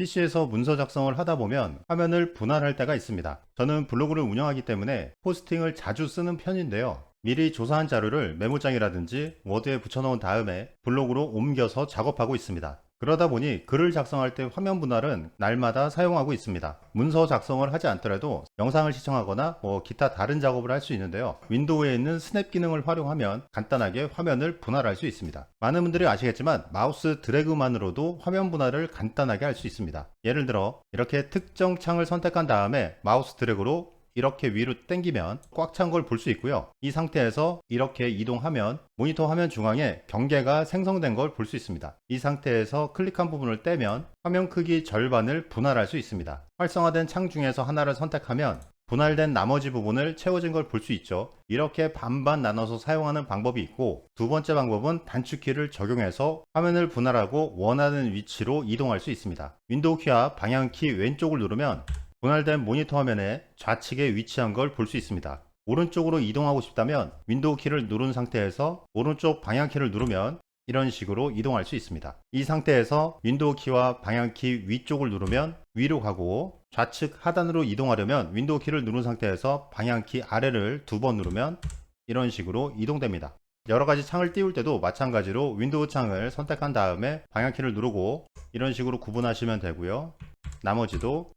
PC에서 문서 작성을 하다 보면 화면을 분할할 때가 있습니다. 저는 블로그를 운영하기 때문에 포스팅을 자주 쓰는 편인데요. 미리 조사한 자료를 메모장이라든지 워드에 붙여놓은 다음에 블로그로 옮겨서 작업하고 있습니다. 그러다 보니 글을 작성할 때 화면 분할은 날마다 사용하고 있습니다. 문서 작성을 하지 않더라도 영상을 시청하거나 뭐 기타 다른 작업을 할 수 있는데요. 윈도우에 있는 스냅 기능을 활용하면 간단하게 화면을 분할할 수 있습니다. 많은 분들이 아시겠지만 마우스 드래그만으로도 화면 분할을 간단하게 할 수 있습니다. 예를 들어 이렇게 특정 창을 선택한 다음에 마우스 드래그로 이렇게 위로 당기면 꽉 찬 걸 볼 수 있고요. 이 상태에서 이렇게 이동하면 모니터 화면 중앙에 경계가 생성된 걸 볼 수 있습니다. 이 상태에서 클릭한 부분을 떼면 화면 크기 절반을 분할할 수 있습니다. 활성화된 창 중에서 하나를 선택하면 분할된 나머지 부분을 채워진 걸 볼 수 있죠. 이렇게 반반 나눠서 사용하는 방법이 있고 두 번째 방법은 단축키를 적용해서 화면을 분할하고 원하는 위치로 이동할 수 있습니다. 윈도우 키와 방향키 왼쪽을 누르면 분할된 모니터 화면에 좌측에 위치한 걸 볼 수 있습니다. 오른쪽으로 이동하고 싶다면 윈도우 키를 누른 상태에서 오른쪽 방향 키를 누르면 이런 식으로 이동할 수 있습니다. 이 상태에서 윈도우 키와 방향키 위쪽을 누르면 위로 가고 좌측 하단으로 이동하려면 윈도우 키를 누른 상태에서 방향키 아래를 두 번 누르면 이런 식으로 이동됩니다. 여러 가지 창을 띄울 때도 마찬가지로 윈도우 창을 선택한 다음에 방향키를 누르고 이런 식으로 구분하시면 되고요. 나머지도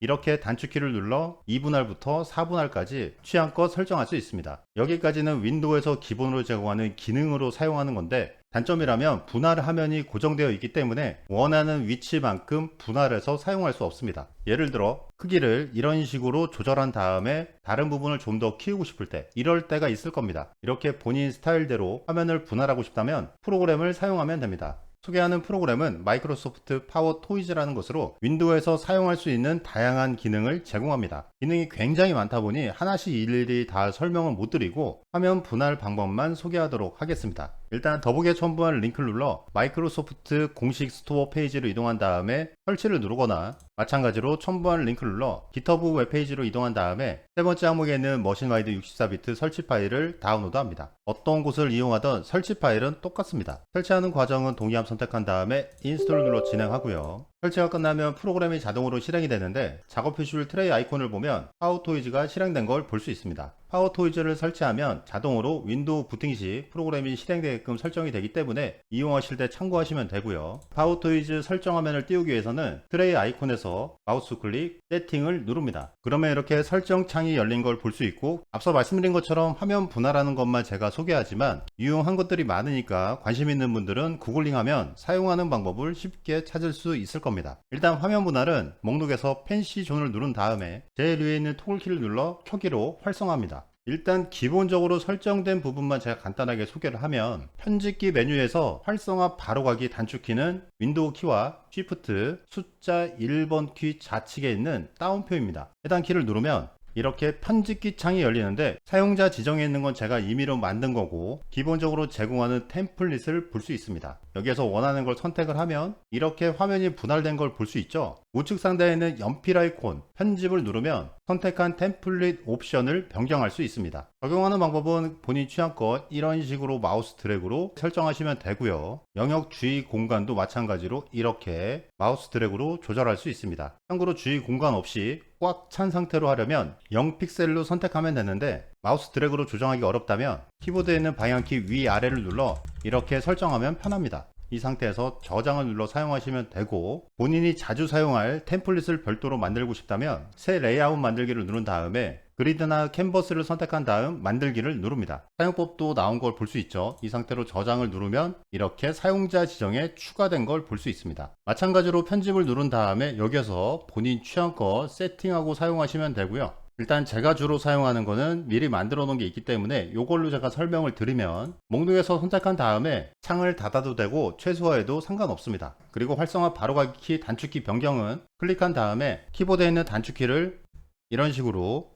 이렇게 단축키를 눌러 2분할부터 4분할까지 취향껏 설정할 수 있습니다. 여기까지는 윈도우에서 기본으로 제공하는 기능으로 사용하는 건데 단점이라면 분할 화면이 고정되어 있기 때문에 원하는 위치만큼 분할해서 사용할 수 없습니다. 예를 들어 크기를 이런 식으로 조절한 다음에 다른 부분을 좀 더 키우고 싶을 때 이럴 때가 있을 겁니다. 이렇게 본인 스타일대로 화면을 분할하고 싶다면 프로그램을 사용하면 됩니다. 소개하는 프로그램은 마이크로소프트 파워 토이즈라는 것으로 윈도우에서 사용할 수 있는 다양한 기능을 제공합니다. 기능이 굉장히 많다 보니 하나씩 일일이 다 설명은 못 드리고 화면 분할 방법만 소개하도록 하겠습니다. 일단 더보기에 첨부한 링크를 눌러 마이크로소프트 공식 스토어 페이지로 이동한 다음에 설치를 누르거나 마찬가지로 첨부한 링크를 눌러 GitHub 웹페이지로 이동한 다음에 세 번째 항목에 있는 머신와이드 64비트 설치 파일을 다운로드합니다. 어떤 곳을 이용하던 설치 파일은 똑같습니다. 설치하는 과정은 동의함 선택한 다음에 인스톨 눌러 진행하고요. 설치가 끝나면 프로그램이 자동으로 실행이 되는데 작업 표시줄 트레이 아이콘을 보면 파워토이즈가 실행된 걸 볼 수 있습니다. 파워토이즈를 설치하면 자동으로 윈도우 부팅 시 프로그램이 실행되게끔 설정이 되기 때문에 이용하실 때 참고하시면 되고요. 파워토이즈 설정 화면을 띄우기 위해서는 트레이 아이콘에서 마우스 클릭 세팅을 누릅니다. 그러면 이렇게 설정 창이 열린 걸 볼 수 있고 앞서 말씀드린 것처럼 화면 분할하는 것만 제가 소개하지만 유용한 것들이 많으니까 관심 있는 분들은 구글링하면 사용하는 방법을 쉽게 찾을 수 있을 겁니다. 일단 화면 분할은 목록에서 펜시 존을 누른 다음에 제일 위에 있는 토글키를 눌러 켜기로 활성화합니다. 일단 기본적으로 설정된 부분만 제가 간단하게 소개를 하면 편집기 메뉴에서 활성화 바로가기 단축키는 윈도우 키와 Shift 숫자 1번 키 좌측에 있는 다운표입니다. 해당 키를 누르면 이렇게 편집기 창이 열리는데 사용자 지정에 있는 건 제가 임의로 만든 거고 기본적으로 제공하는 템플릿을 볼 수 있습니다. 여기에서 원하는 걸 선택을 하면 이렇게 화면이 분할된 걸 볼 수 있죠. 우측 상단에 있는 연필 아이콘 편집을 누르면 선택한 템플릿 옵션을 변경할 수 있습니다. 적용하는 방법은 본인 취향껏 이런 식으로 마우스 드래그로 설정하시면 되고요. 영역 주의 공간도 마찬가지로 이렇게 마우스 드래그로 조절할 수 있습니다. 참고로 주의 공간 없이 꽉 찬 상태로 하려면 0픽셀로 선택하면 되는데 마우스 드래그로 조정하기 어렵다면 키보드에 있는 방향키 위아래를 눌러 이렇게 설정하면 편합니다. 이 상태에서 저장을 눌러 사용하시면 되고 본인이 자주 사용할 템플릿을 별도로 만들고 싶다면 새 레이아웃 만들기를 누른 다음에 그리드나 캔버스를 선택한 다음 만들기를 누릅니다. 사용법도 나온 걸 볼 수 있죠. 이 상태로 저장을 누르면 이렇게 사용자 지정에 추가된 걸 볼 수 있습니다. 마찬가지로 편집을 누른 다음에 여기서 본인 취향껏 세팅하고 사용하시면 되고요. 일단 제가 주로 사용하는 거는 미리 만들어 놓은 게 있기 때문에 이걸로 제가 설명을 드리면 목록에서 선택한 다음에 창을 닫아도 되고 최소화해도 상관없습니다. 그리고 활성화 바로가기 키 단축키 변경은 클릭한 다음에 키보드에 있는 단축키를 이런 식으로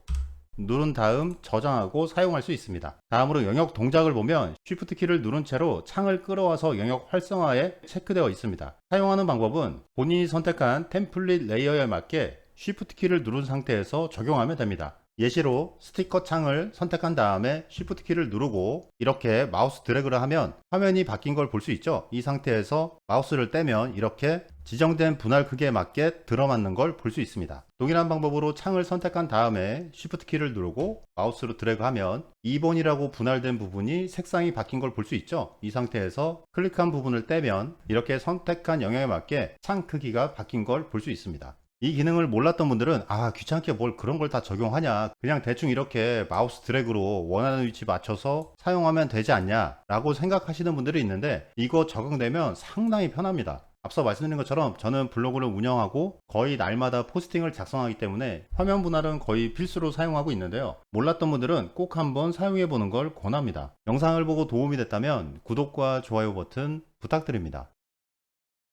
누른 다음 저장하고 사용할 수 있습니다. 다음으로 영역 동작을 보면 Shift 키를 누른 채로 창을 끌어와서 영역 활성화에 체크되어 있습니다. 사용하는 방법은 본인이 선택한 템플릿 레이어에 맞게 Shift 키를 누른 상태에서 적용하면 됩니다. 예시로 스티커 창을 선택한 다음에 Shift 키를 누르고 이렇게 마우스 드래그를 하면 화면이 바뀐 걸 볼 수 있죠. 이 상태에서 마우스를 떼면 이렇게 지정된 분할 크기에 맞게 들어맞는 걸 볼 수 있습니다. 동일한 방법으로 창을 선택한 다음에 Shift 키를 누르고 마우스로 드래그하면 2번이라고 분할된 부분이 색상이 바뀐 걸 볼 수 있죠. 이 상태에서 클릭한 부분을 떼면 이렇게 선택한 영역에 맞게 창 크기가 바뀐 걸 볼 수 있습니다. 이 기능을 몰랐던 분들은 아 귀찮게 뭘 그런 걸 다 적용하냐. 그냥 대충 이렇게 마우스 드래그로 원하는 위치 맞춰서 사용하면 되지 않냐. 라고 생각하시는 분들이 있는데 이거 적용되면 상당히 편합니다. 앞서 말씀드린 것처럼 저는 블로그를 운영하고 거의 날마다 포스팅을 작성하기 때문에 화면 분할은 거의 필수로 사용하고 있는데요. 몰랐던 분들은 꼭 한번 사용해 보는 걸 권합니다. 영상을 보고 도움이 됐다면 구독과 좋아요 버튼 부탁드립니다